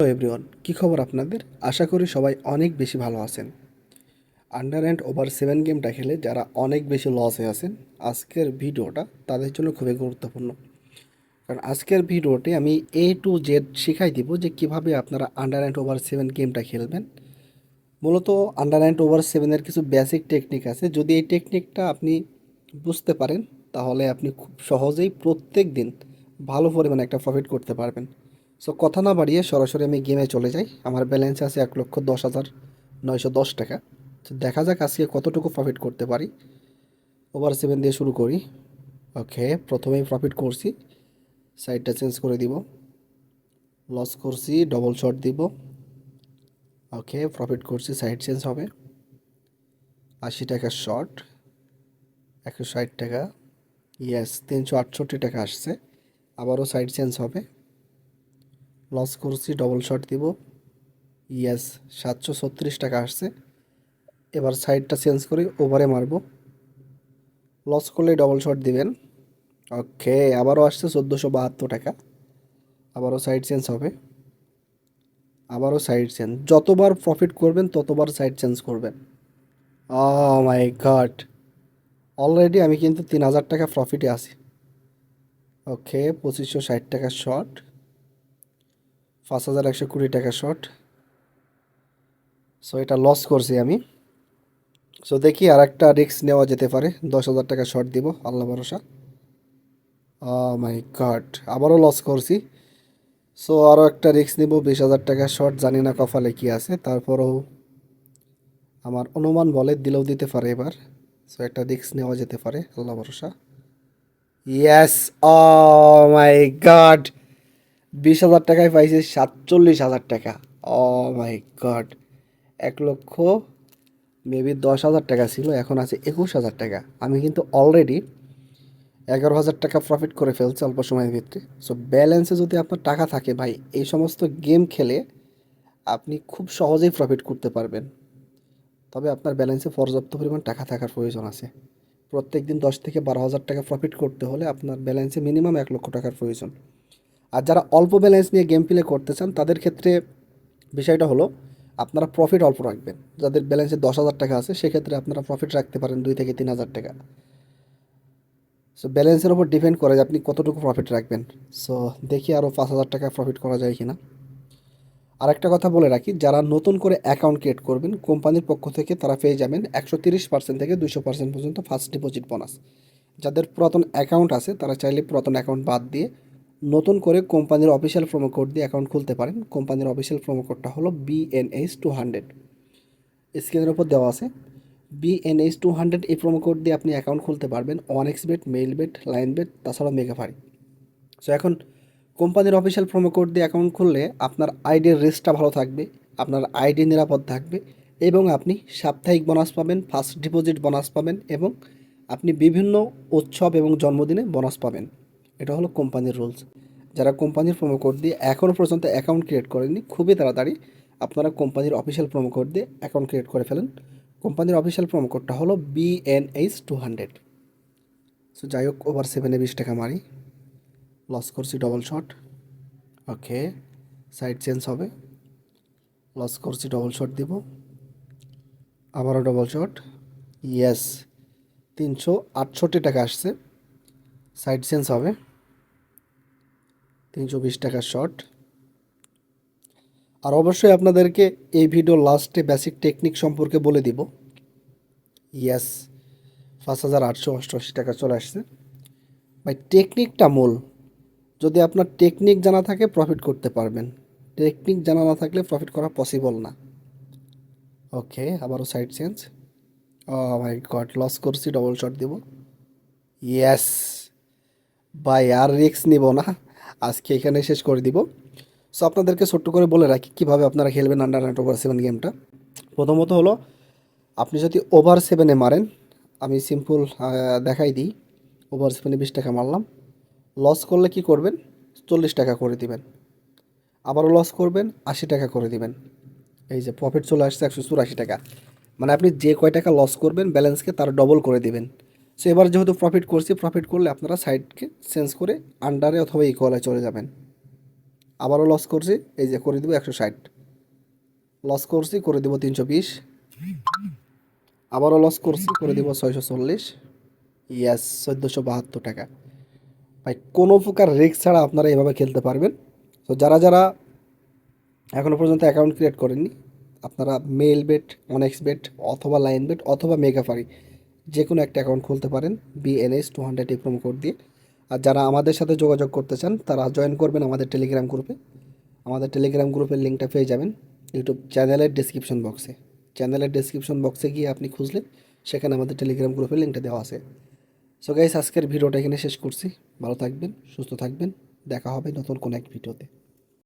Hello everyone কী খবর আপনাদের? আশা করি সবাই অনেক বেশি ভালো আছেন। আন্ডার অ্যান্ড ওভার সেভেন গেমটা খেলে যারা অনেক বেশি লস হয়ে আছেন, আজকের ভিডিওটা তাদের জন্য খুবই গুরুত্বপূর্ণ। কারণ আজকের ভিডিওতে আমি এ টু জেড শেখাই দিব যে কীভাবে আপনারা আন্ডার অ্যান্ড ওভার সেভেন গেমটা খেলবেন। মূলত আন্ডার অ্যান্ড ওভার সেভেনের কিছু বেসিক টেকনিক আছে। যদি এই টেকনিকটা আপনি বুঝতে পারেন, তাহলে আপনি খুব সহজেই প্রত্যেক দিন ভালো পরিমাণে একটা প্রফিট করতে পারবেন। সো কথা না বাড়িয়ে সরাসরি আমি গেমে চলে যাই। আমার ব্যালেন্স আছে এক লক্ষ দশ হাজার নয়শো দশ টাকা। তো দেখা যাক আজকে কতটুকু প্রফিট করতে পারি। ওভার সেভেন দিয়ে শুরু করি। ওকে প্রথমেই প্রফিট করছি। সাইডটা চেঞ্জ করে দিব। লস করছি ডবল শট দিব। ওকে প্রফিট করছি সাইড চেঞ্জ হবে। আশি টাকা শর্ট একশো ষাট টাকা। ইয়েস তিনশো আটষট্টি টাকা আসছে। আবারও সাইড চেঞ্জ হবে। লস করছি ডবল শট দিব। ইয়েস সাতশো ছত্রিশ টাকা আসছে। এবার সাইডটা চেঞ্জ করে ওভারে মারবো। লস করলে ডবল শট দিবেন। ওকে আবারও আসছে চোদ্দোশো বাহাত্তর টাকা। আবারও সাইড চেঞ্জ হবে। আবারও সাইড চেঞ্জ যতবার প্রফিট করবেন, ততবার সাইড চেঞ্জ করবেন। মাই গড অলরেডি আমি কিন্তু তিন হাজার টাকা প্রফিটে আছি। ওকে পঁচিশশো ষাট টাকা শর্ট পাঁচ হাজার একশো কুড়ি টাকা শর্ট সো এটা লস করছি আমি। সো দেখি আর একটা রিস্ক নেওয়া যেতে পারে। দশ হাজার টাকা শর্ট দিব, আল্লাহ ভরসা। মাই গড আবারও লস করছি। সো আরও একটা রিস্ক নিব, বিশ হাজার টাকা শর্ট জানি না কপালে কি আছে। তারপরেও আমার অনুমান বলে দিলেও দিতে পারে এবার। সো একটা রিস্ক নেওয়া যেতে পারে, আল্লাহ ভরসা। ইয়েস ও মাই গড বিশ হাজার টাকায় পাইছি সাতচল্লিশ হাজার টাকা। ও মাই গড এক লক্ষ মেবি দশ হাজার টাকা ছিল, এখন আছে একুশ হাজার টাকা। আমি কিন্তু অলরেডি এগারো হাজার টাকা প্রফিট করে ফেলছি অল্প সময়ের ভিতরে সো ব্যালেন্সে যদি আপনার টাকা থাকে ভাই, এই সমস্ত গেম খেলে আপনি খুব সহজেই প্রফিট করতে পারবেন। তবে আপনার ব্যালেন্সে পর্যাপ্ত পরিমাণ টাকা থাকার প্রয়োজন আছে। প্রত্যেক দিন দশ থেকে বারো হাজার টাকা প্রফিট করতে হলে আপনার ব্যালেন্সে মিনিমাম এক লক্ষ টাকার প্রয়োজন। আর যারা অল্প ব্যালেন্স নিয়ে গেম প্লে করতে চান, তাদের ক্ষেত্রে বিষয়টা হলো, আপনারা প্রফিট অল্প রাখবেন। যাদের ব্যালেন্সে দশ হাজার টাকা আছে, সেক্ষেত্রে আপনারা প্রফিট রাখতে পারেন দুই থেকে তিন হাজার টাকা। সো ব্যালেন্সের ওপর ডিপেন্ড করে যে আপনি কতটুকু প্রফিট রাখবেন। সো দেখি আরও পাঁচ হাজার টাকা প্রফিট করা যায় কি না আর একটা কথা বলে রাখি, যারা নতুন করে অ্যাকাউন্ট ক্রিয়েট করবেন, কোম্পানির পক্ষ থেকে তারা পেয়ে যাবেন একশো তিরিশ পার্সেন্ট থেকে দুশো পার্সেন্ট পর্যন্ত ফার্স্ট ডিপোজিট বোনাস যাদের পুরাতন অ্যাকাউন্ট আছে, তারা চাইলে পুরাতন অ্যাকাউন্ট বাদ দিয়ে নতুন করে কোম্পানির অফিসিয়াল প্রোমো কোড দিয়ে অ্যাকাউন্ট খুলতে পারেন। কোম্পানির অফিসিয়াল প্রোমো কোডটা হলো বিএনএইচ টু হান্ড্রেড স্ক্রিনের উপর দেওয়া আছে। B N H two hundred এই প্রোমো কোড দিয়ে আপনি অ্যাকাউন্ট খুলতে পারবেন। One X bet Melbet Linebet তাছাড়াও মেগাফারি সো এখন কোম্পানির অফিসিয়াল প্রোমো কোড দিয়ে অ্যাকাউন্ট খুললে আপনার আইডির রিস্কটা ভালো থাকবে, আপনার আইডি নিরাপদ থাকবে এবং আপনি সাপ্তাহিক বোনাস পাবেন ফার্স্ট ডিপোজিট বোনাস পাবেন এবং আপনি বিভিন্ন উৎসব এবং জন্মদিনে বোনাস পাবেন। এটা হলো কোম্পানির রুলস যারা কোম্পানির প্রোমো কোড দিয়ে এখনও পর্যন্ত অ্যাকাউন্ট ক্রিয়েট করেননি খুবই তাড়াতাড়ি আপনারা কোম্পানির অফিসিয়াল প্রোমো কোড দিয়ে অ্যাকাউন্ট ক্রিয়েট করে ফেলেন। কোম্পানির অফিসিয়াল প্রোমো কোডটা হলো বিএনএইচ টু হান্ড্রেড সো যাই হোক ওভার সেভেনে বিশ টাকা মারি। লস করছি double shot okay side change হবে। লস করছি ডবল শট দিব। আবারও ডবল শট ইয়েস তিনশো আটষট্টি টাকা আসছে। সাইড চেঞ্জ হবে। তিনশো বিশ টাকার শর্ট আর অবশ্যই আপনাদেরকে এই ভিডিও লাস্টে বেসিক টেকনিক সম্পর্কে বলে দিব। ইয়েস পাঁচ হাজার আটশো অষ্টআশি টাকা চলে আসছে। ভাই টেকনিকটা মূল। যদি আপনার টেকনিক জানা থাকে প্রফিট করতে পারবেন। টেকনিক জানা না থাকলে প্রফিট করা পসিবল না। ওকে আবারও side change oh my God loss করছি ডবল শট দিব। ইয়েস ভাই, আর রিক্স নিব না। আজকে এখানে শেষ করে দিব। সো আপনাদেরকে ছোট্ট করে বলে রাখি, কীভাবে আপনারা খেলবেন আন্ডার নাইট ওভার সেভেন গেমটা প্রথমত হলো, আপনি যদি ওভার সেভেনে মারেন, আমি সিম্পল দেখাই দিই। ওভার সেভেনে বিশ টাকা মারলাম। লস করলে কি করবেন? চল্লিশ টাকা করে দিবেন। আবারও লস করবেন, আশি টাকা করে দিবেন। এই যে প্রফিট চলে আসছে একশো চুরাশি টাকা। মানে আপনি যে কয় টাকা লস করবেন ব্যালেন্সকে তার ডবল করে দিবেন। সো এবার যেহেতু প্রফিট করছি প্রফিট করলে আপনারা সাইডকে চেঞ্জ করে আন্ডারে অথবা ইকুয়ালে চলে যাবেন। আবারও লস করছি, এই যে করে দেবো একশো ষাট। লস করছি, করে দেবো তিনশো বিশ। আবারও লস করছি, করে দেবো ছয়শো চল্লিশ। ইয়াস চোদ্দোশো বাহাত্তর টাকা। ভাই, কোনো প্রকার রিস্ক ছাড়া আপনারা এভাবে খেলতে পারবেন। তো যারা যারা এখনও পর্যন্ত অ্যাকাউন্ট ক্রিয়েট করেননি, আপনারা মেল বেট অনেক্স বেট অথবা লাইন বেট অথবা মেগাফারি যে কোনো একটা অ্যাকাউন্ট খুলতে পারেন বিএনএস টু হান্ড্রেড এই প্রোমো কোড দিয়ে। আর যারা আমাদের সাথে যোগাযোগ করতে চান, তারা জয়েন করবেন আমাদের টেলিগ্রাম গ্রুপে আমাদের টেলিগ্রাম গ্রুপের লিঙ্কটা পেয়ে যাবেন ইউটিউব চ্যানেলের ডিসক্রিপশন বক্সে চ্যানেলের ডিসক্রিপশন বক্সে গিয়ে আপনি খুঁজলে সেখানে আমাদের টেলিগ্রাম গ্রুপের লিঙ্কটা দেওয়া আছে। সো গাইস আজকের ভিডিওটা এখানে শেষ করছি। ভালো থাকবেন, সুস্থ থাকবেন। দেখা হবে নতুন কোনো এক ভিডিওতে।